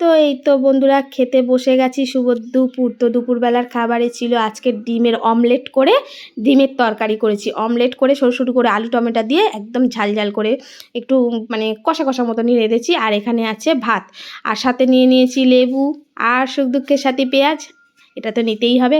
এই তো বন্ধুরা খেতে বসে গেছি। শুভ দুপুর। তো দুপুরবেলার খাবারে ছিল আজকে ডিমের অমলেট করে ডিমের তরকারি করেছি। অমলেট করে সরু সরু করে আলু, টমেটো দিয়ে একদম ঝাল ঝাল করে একটু মানে কষা কষা মতনই রেঁধেছি। আর এখানে আছে ভাত। আর সাথে নিয়ে নিয়েছি লেবু আর সুখ দুঃখের সাথে পেঁয়াজ। এটা তো নিতেই হবে।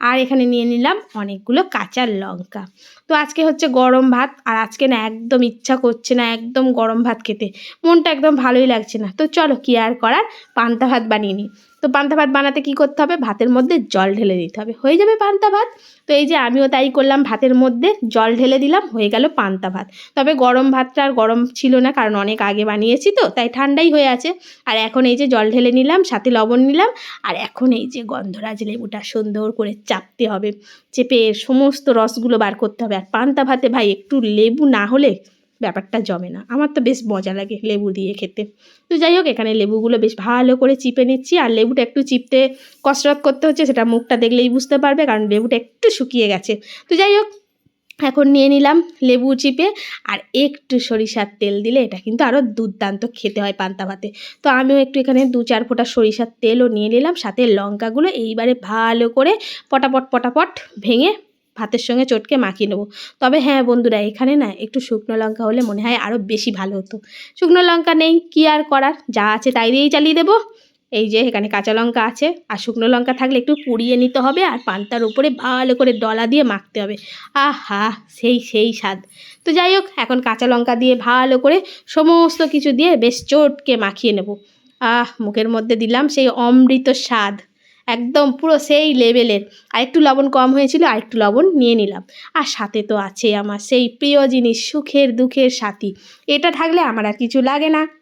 আর এখানে নিয়ে নিলাম অনেকগুলো কাঁচা লঙ্কা। তো আজকে হচ্ছে গরম ভাত, আর আজকে না একদম ইচ্ছা করছে না একদম গরম ভাত খেতে। মনটা একদম ভালোই লাগছে না। তো চলো কি আর করার? পান্তা ভাত বানিয়ে নিই। তো পান্তা ভাত বানাতে কি করতে হবে? ভাতের মধ্যে জল ঢেলে দিতে হবে। হয়ে যাবে পান্তা ভাত। তো এই যে আমিও তাই করলাম, ভাতের মধ্যে জল ঢেলে দিলাম, হয়ে গেল পান্তা ভাত। তবে গরম ভাতটা আর গরম ছিল না, কারণ অনেক আগে বানিয়েছি তো, তাই ঠান্ডাই হয়ে আছে। আর এখন এই যে জল ঢেলে নিলাম, সাথে লবণ নিলাম, আর এখন এই যে গন্ধরাজ লেবুটা সুন্দর করে চাপতে হবে। চেপে সমস্ত রসগুলো বার করতে হবে। আর পান্তা ভাতে ভাই একটু লেবু না হলে ব্যাপারটা জমে না। আমার তো বেশ মজা লাগে লেবু দিয়ে খেতে। তো যাই হোক, এখানে লেবুগুলো বেশ ভালো করে চিপে নিচ্ছি। আর লেবুটা একটু চিপতে কসরত করতে হচ্ছে, সেটা মুখটা দেখলেই বুঝতে পারবে, কারণ লেবুটা একটু শুকিয়ে গেছে। তো যাই হোক এখন নিয়ে নিলাম লেবু চিপে আর একটু সরিষার তেল দিলে এটা কিন্তু আরও দুর্দান্ত খেতে হয় পান্তা ভাতে। তো আমিও একটু এখানে দু চার ফোঁটা সরিষার তেলও নিয়ে নিলাম, সাথে লঙ্কাগুলো এইবারে ভালো করে পটাপট পটাপট ভেঙে ভাতের সঙ্গে চটকে মাখিয়ে নেব। তবে হ্যাঁ বন্ধুরা, এখানে না একটু শুকনো লঙ্কা হলে মনে হয় আরও বেশি ভালো হতো। শুকনো লঙ্কা নেই, কি আর করার? যা আছে তাই দিয়েই চালিয়ে দেবো। এই যে এখানে কাঁচা লঙ্কা আছে আর শুকনো লঙ্কা থাকলে একটু পুড়িয়ে নিতে হবে আর পান্তার উপরে ভালো করে ডলা দিয়ে মাখতে হবে। আহা, সেই সেই স্বাদ। তো যাই হোক, এখন কাঁচা লঙ্কা দিয়ে ভালো করে সমস্ত কিছু দিয়ে বেশ চটকে মাখিয়ে নেব। আহ, মুখের মধ্যে দিলাম সেই অমৃত স্বাদ। একদম পুরো সেই লেভেলের। আর একটু লবণ কম হয়েছিল আর একটু লবণ নিয়ে নিলাম। আর সাথে তো আছে আমার সেই প্রিয় জিনিস, সুখের দুঃখের সাথী। এটা থাকলে আমার আর কিছু লাগে না।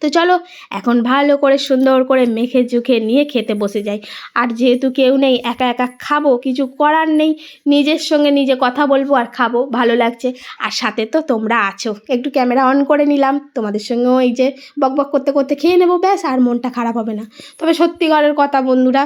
তো চলো, এখন ভালো করে সুন্দর করে মেখে জুখে নিয়ে খেতে বসে যাই। আর যেহেতু কেউ নেই, একা একা খাব, কিছু করার নেই। নিজের সঙ্গে নিজে কথা বলব আর খাব, ভালো লাগছে। আর সাথে তো তোমরা আছো। একটু ক্যামেরা অন করে নিলাম। তোমাদের সঙ্গেও ওই যে বকবক বক করতে করতে খেয়ে নেব, ব্যাস, আর মনটা খারাপ হবে না। তবে সত্যিকারের কথা বন্ধুরা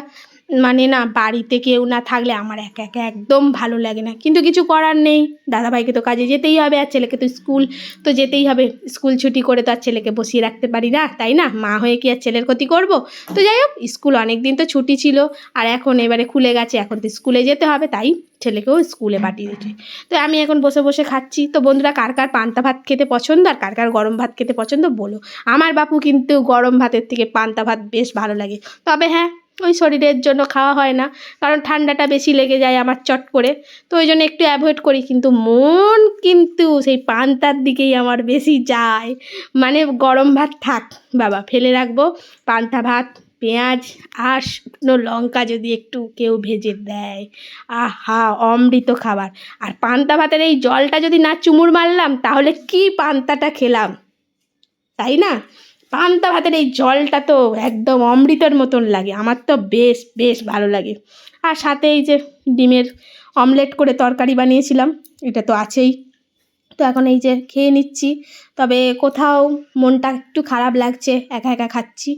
মানে না বাড়িতে কেউ না থাকলে আমার একা একা একদম ভালো লাগে না। কিন্তু কিছু করার নেই। দাদাভাইকে তো কাজে যেতেই হবে আর ছেলেকে তো স্কুল, তো যেতেই হবে। স্কুল ছুটি করে তো আর ছেলেকে বসিয়ে রাখতে পারি না, তাই না? মা হয়ে কি আর ছেলের ক্ষতি করব? তো যাই হোক, স্কুল অনেক দিন তো ছুটি ছিল আর এখন এবারে খুলে গেছে, এখন তো স্কুলে যেতে হবে, তাই ছেলেকেও স্কুলে পাঠিয়ে দিচ্ছে তো আমি এখন বসে বসে খাচ্ছি। তো বন্ধুরা, কার কার পান্তা ভাত খেতে পছন্দ আর কার কার গরম ভাত খেতে পছন্দ বলো। আমার বাপু কিন্তু গরম ভাতের থেকে পান্তা ভাত বেশ ভালো লাগে। তবে হ্যাঁ ওই শরীরের জন্য খাওয়া হয় না। কারণ ঠান্ডাটা বেশি লেগে যায় আমার চট করে। তো ওই জন্য একটু অ্যাভয়েড করি। কিন্তু মন কিন্তু সেই পান্তার দিকেই আমার বেশি যায়। মানে গরম ভাত থাক বাবা, ফেলে রাখব। পান্তা ভাত, পেঁয়াজ, আর শুকনো লঙ্কা যদি একটু কেউ ভেজে দেয়। আহা, অমৃত খাবার। আর পান্তা ভাতের এই জলটা যদি না চুমুর মারলাম, তাহলে কি পান্তাটা খেলাম? তাই না? পান্তা ভাতের এই জলটা তো একদম অমৃতের মতন লাগে। আমার তো বেশ বেশ ভালো লাগে। আর সাথে এই যে ডিমের অমলেট করে তরকারি বানিয়েছিলাম, এটা তো আছেই। তো এখন এই যে খেয়ে নিচ্ছি। তবে কোথাও মনটা একটু খারাপ লাগছে, একা একা খাচ্ছি।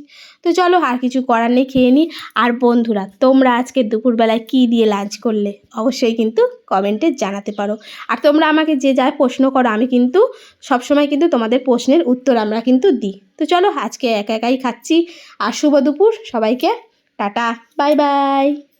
তো চলো আর কিছু করার নেই, খেয়ে নিই আর বন্ধুরা, তোমরা আজকে দুপুরবেলায় কী দিয়ে লাঞ্চ করলে? অবশ্যই কিন্তু কমেন্টে জানাতে পারো। আর তোমরা আমাকে যে যা প্রশ্ন করো, আমি কিন্তু সবসময় কিন্তু তোমাদের প্রশ্নের উত্তর আমরা কিন্তু দিই। তো চলো আজকে একা একাই খাচ্ছি। আর শুভ দুপুর, সবাইকে। Tata bye bye